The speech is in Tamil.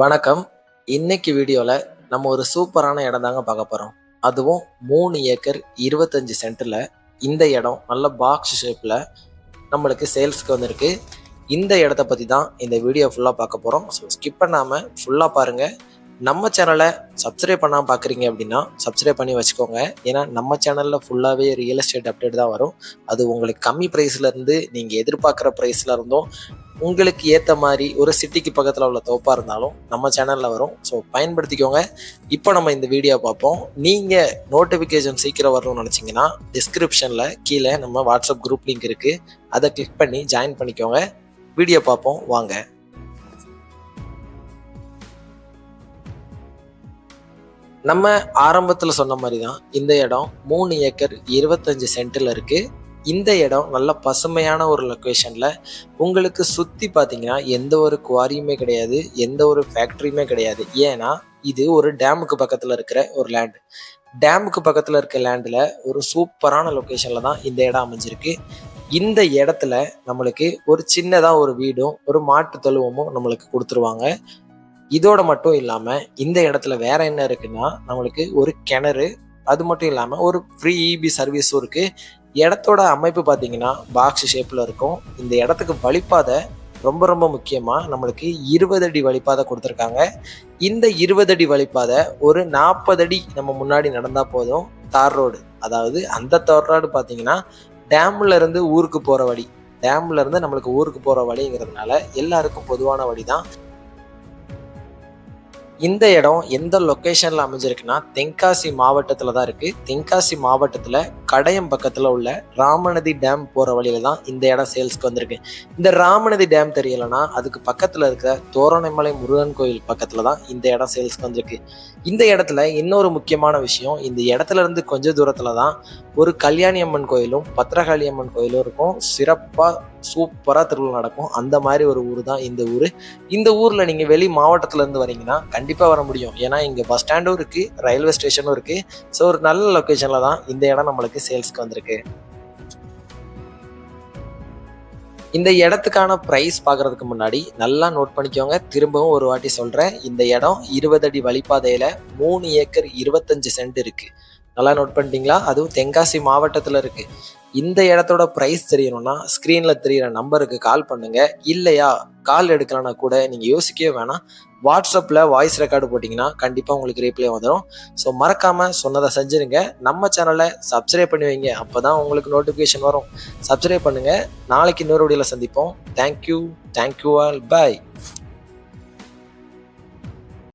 வணக்கம். இன்னைக்கு வீடியோவில் நம்ம ஒரு சூப்பரான இடம் தாங்க பார்க்க போகிறோம் அதுவும் மூணு ஏக்கர் இருபத்தஞ்சி சென்ட்டில் இந்த இடம் நல்ல பாக்ஸ் ஷேப்பில் நம்மளுக்கு சேல்ஸ்க்கு வந்திருக்கு. இந்த இடத்த பற்றி தான் இந்த வீடியோ ஃபுல்லாக பார்க்க போகிறோம் ஸோ ஸ்கிப் பண்ணாமல் ஃபுல்லாக பாருங்கள் நம்ம சேனலை சப்ஸ்கிரைப் பண்ணாமல் பார்க்குறீங்க அப்படின்னா சப்ஸ்கிரைப் பண்ணி வச்சுக்கோங்க. ஏன்னா நம்ம சேனலில் ஃபுல்லாகவே ரியல் எஸ்டேட் அப்டேட் தான் வரும். அது உங்களுக்கு கம்மி ப்ரைஸ்லேருந்து நீங்கள் எதிர்பார்க்குற ப்ரைஸில் இருந்தும் உங்களுக்கு ஏற்ற மாதிரி ஒரு சிட்டிக்கு பக்கத்தில் உள்ள தோப்பாக இருந்தாலும் நம்ம சேனலில் வரும். ஸோ பயன்படுத்திக்கோங்க. இப்போ நம்ம இந்த வீடியோ பார்ப்போம். நீங்கள் நோட்டிஃபிகேஷன் சீக்கிரம் வரணும்னு நினச்சிங்கன்னா டிஸ்கிரிப்ஷனில் கீழே நம்ம வாட்ஸ்அப் குரூப் லிங்க் இருக்குது அதை கிளிக் பண்ணி ஜாயின் பண்ணிக்கோங்க. வீடியோ பார்ப்போம். வாங்க. நம்ம ஆரம்பத்தில் சொன்ன மாதிரி தான் இந்த இடம் மூணு ஏக்கர் இருபத்தஞ்சு சென்ட்டில் இருக்குது இந்த இடம் நல்ல பசுமையான ஒரு லொக்கேஷனில் உங்களுக்கு சுற்றி பார்த்தீங்கன்னா எந்த ஒரு குவாரியுமே கிடையாது எந்த ஒரு ஃபேக்ட்ரியுமே கிடையாது. ஏன்னா இது ஒரு டேமுக்கு பக்கத்தில் இருக்கிற ஒரு லேண்டு டேமுக்கு பக்கத்தில் இருக்க லேண்டில் ஒரு சூப்பரான லொக்கேஷனில் தான் இந்த இடம் அமைஞ்சிருக்கு. இந்த இடத்துல நம்மளுக்கு ஒரு சின்னதாக ஒரு வீடும் ஒரு மாட்டு தொழுவமும் நம்மளுக்கு கொடுத்துருவாங்க. இதோட மட்டும் இல்லாமல் இந்த இடத்துல வேற என்ன இருக்குன்னா நம்மளுக்கு ஒரு கிணறு அது மட்டும் இல்லாமல் ஒரு ஃப்ரீ இபி சர்வீஸும் இருக்குது இடத்தோட அமைப்பு பார்த்தீங்கன்னா பாக்ஸ் ஷேப்பில் இருக்கும். இந்த இடத்துக்கு வழிப்பாதை ரொம்ப ரொம்ப முக்கியமாக நம்மளுக்கு இருபது அடி வழிப்பாதை கொடுத்துருக்காங்க. இந்த இருபது அடி வழிப்பாதை ஒரு நாற்பது அடி நம்ம முன்னாடி நடந்தால் போதும். தார் ரோடு அதாவது அந்த தார் ரோடு பார்த்தீங்கன்னா டேம்ல இருந்து ஊருக்கு போகிற வழி. டேம்ல இருந்து நம்மளுக்கு ஊருக்கு போகிற வழிங்கிறதுனால எல்லாருக்கும் பொதுவான வழி தான் இந்த இடம் எந்த லொக்கேஷனில் அமைஞ்சிருக்குன்னா தென்காசி மாவட்டத்தில் தான் இருக்குது தென்காசி மாவட்டத்தில் கடையம் பக்கத்தில் உள்ள ராமநதி டேம் போகிற வழியில தான் இந்த இடம் சேல்ஸ்க்கு வந்திருக்கு. இந்த ராமநதி டேம் தெரியலைன்னா அதுக்கு பக்கத்தில் இருக்கிற தோரணமலை முருகன் கோயில் பக்கத்தில் தான் இந்த இடம் சேல்ஸ்க்கு வந்திருக்கு. இந்த இடத்துல இன்னொரு முக்கியமான விஷயம் இந்த இடத்துல இருந்து கொஞ்ச தூரத்தில் தான் ஒரு கல்யாணி அம்மன் கோயிலும் பத்திரகாளி அம்மன் கோயிலும் இருக்கும். சிறப்பாக சூப்பராக திருவிழா நடக்கும். அந்த மாதிரி ஒரு ஊர் தான் இந்த ஊர். இந்த ஊரில் நீங்கள் வெளி மாவட்டத்துலேருந்து வரீங்கன்னா கண்டிப்பாக வர முடியும். ஏன்னா இங்கே பஸ் ஸ்டாண்டும் இருக்குது ரயில்வே ஸ்டேஷனும் இருக்குது ஸோ ஒரு நல்ல லொக்கேஷனில் தான் இந்த இடம் நம்மளுக்கு சேல்ஸ்க்கு வந்திருக்கு. இந்த இடத்துக்கான ப்ரைஸ் பார்க்கறதுக்கு முன்னாடி நல்லா நோட் பண்ணிக்கோங்க. திரும்பவும் ஒரு வாட்டி சொல்கிறேன் இந்த இடம் இருபது அடி வழிப்பாதையில் மூணு ஏக்கர் இருபத்தஞ்சு சென்ட் இருக்குது நல்லா நோட் பண்ணிட்டீங்களா? அதுவும் தென்காசி மாவட்டத்தில் இருக்குது இந்த இடத்தோட ப்ரைஸ் தெரியணும்னா ஸ்க்ரீனில் தெரியிற நம்பருக்கு கால் பண்ணுங்கள் இல்லையா? கால் எடுக்கலன்னா கூட நீங்கள் யோசிக்கவே வேணாம். வாட்ஸ்அப்பில் வாய்ஸ் ரெக்கார்டு போட்டிங்கன்னா கண்டிப்பாக உங்களுக்கு ரீப்ளே வந்துடும் ஸோ மறக்காமல் சொன்னதை செஞ்சுருங்க. நம்ம சேனலை சப்ஸ்கிரைப் பண்ணி வைங்க. அப்போ தான் உங்களுக்கு நோட்டிஃபிகேஷன் வரும். சப்ஸ்கிரைப் பண்ணுங்கள் நாளைக்கு இன்னொரு வீடியோவில் சந்திப்போம். தேங்க்யூ தேங்க்யூ ஆல் பாய்